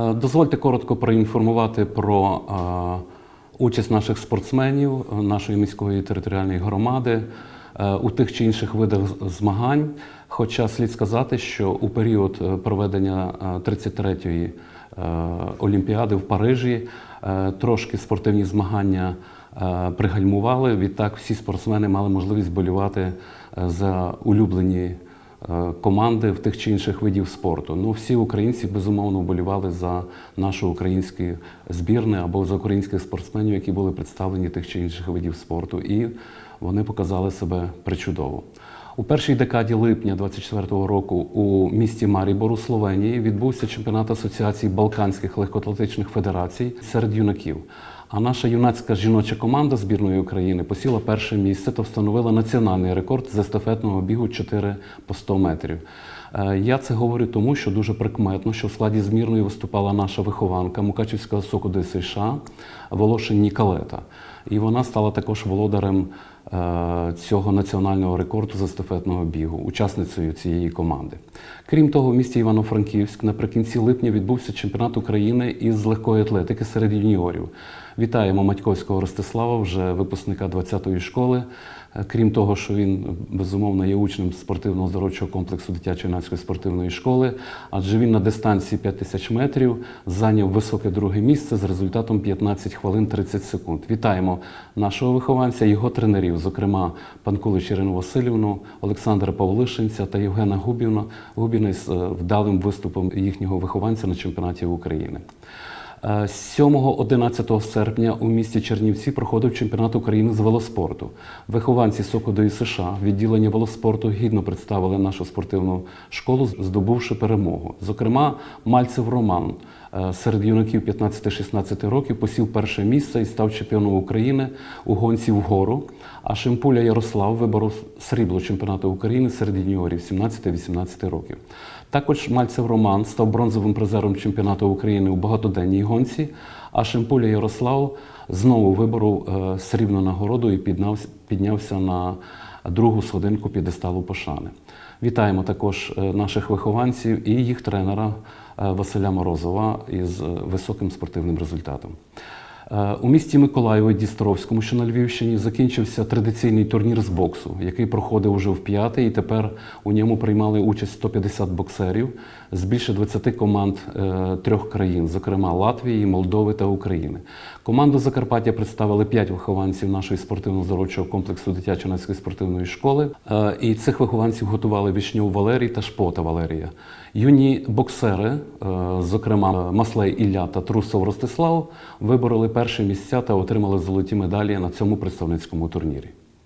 Е, Дозвольте коротко проінформувати про е, участь наших спортсменів, е, нашої міської територіальної громади у тих чи інших видах змагань. Хоча слід сказати, що у період проведення е, 33-ї е, Олімпіади в Парижі трошки спортивні змагання пригальмували. Відтак всі спортсмени мали можливість болювати за улюблені команди в тих чи інших видів спорту. Ну, всі українці безумовно вболівали за нашу українську збірну або за українських спортсменів, які були представлені тих чи інших видів спорту, і вони показали себе причудово. У першій декаді липня 24-го року у місті Марібор у Словенії відбувся чемпіонат Асоціації Балканських легкоатлетичних федерацій серед юнаків. А наша юнацька жіноча команда збірної України посіла перше місце та встановила національний рекорд з естафетного бігу 4 по 100 метрів. Е, Я це говорю тому, що дуже прикметно, що в складі збірної виступала наша вихованка Мукачівського соку ДСШ Волошин Нікалета. І вона стала також володарем цього національного рекорду з естафетного бігу, учасницею цієї команди. Крім того, в місті Івано-Франківськ наприкінці липня відбувся чемпіонат України із легкої атлетики серед юніорів. Вітаємо Матьковського Ростислава, вже випускника 20-ї школи. Е, Крім того, що він безумовно є учнем спортивного здоровчого комплексу дитячо-юнацької спортивної школи, адже він на дистанції 5 тисяч метрів зайняв високе друге місце з результатом 15 хвилин 30 секунд. Вітаємо нашого вихованця, його тренерів, зокрема Панкулич Ірину Васильівну, Олександра Павлишинця та Євгена Губівна, Губіна з е, вдалим виступом їхнього вихованця на чемпіонаті України. Е, 7-11 серпня у місті Чернівці проходив чемпіонат України з велоспорту. Вихованці Соку ДЮСШ США відділення велоспорту гідно представили нашу спортивну школу, здобувши перемогу. Зокрема, Мальцев Роман е, серед юнаків 15-16 років посів перше місце і став чемпіоном України у гонці вгору. А Шимпуля Ярослав виборов срібло чемпіонату України серед юніорів 17-18 років. Також Мальцев Роман став бронзовим призером чемпіонату України у багатоденній гонці, а Шимпуля Ярослав знову виборов е, срібну нагороду і піднявся на другу сходинку підесталу пошани. Вітаємо також е, наших вихованців і їх тренера е, Василя Морозова із високим спортивним результатом. Е, У місті Миколаєві Дістровському, що на Львівщині, закінчився традиційний турнір з боксу, який проходив уже в п'ятий, і тепер у ньому приймали участь 150 боксерів з більше 20 команд е, трьох країн, зокрема Латвії, Молдови та України. Команду Закарпаття представили 5 вихованців нашої спортивно-здоровчого комплексу дитячо-юнацької спортивної школи. Е, І цих вихованців готували Вішньов Валерій та Шпота Валерія. Юні боксери, зокрема Маслей Ілля та Трусов Ростислав, вибороли перші місця та отримали золоті медалі на цьому представницькому турнірі.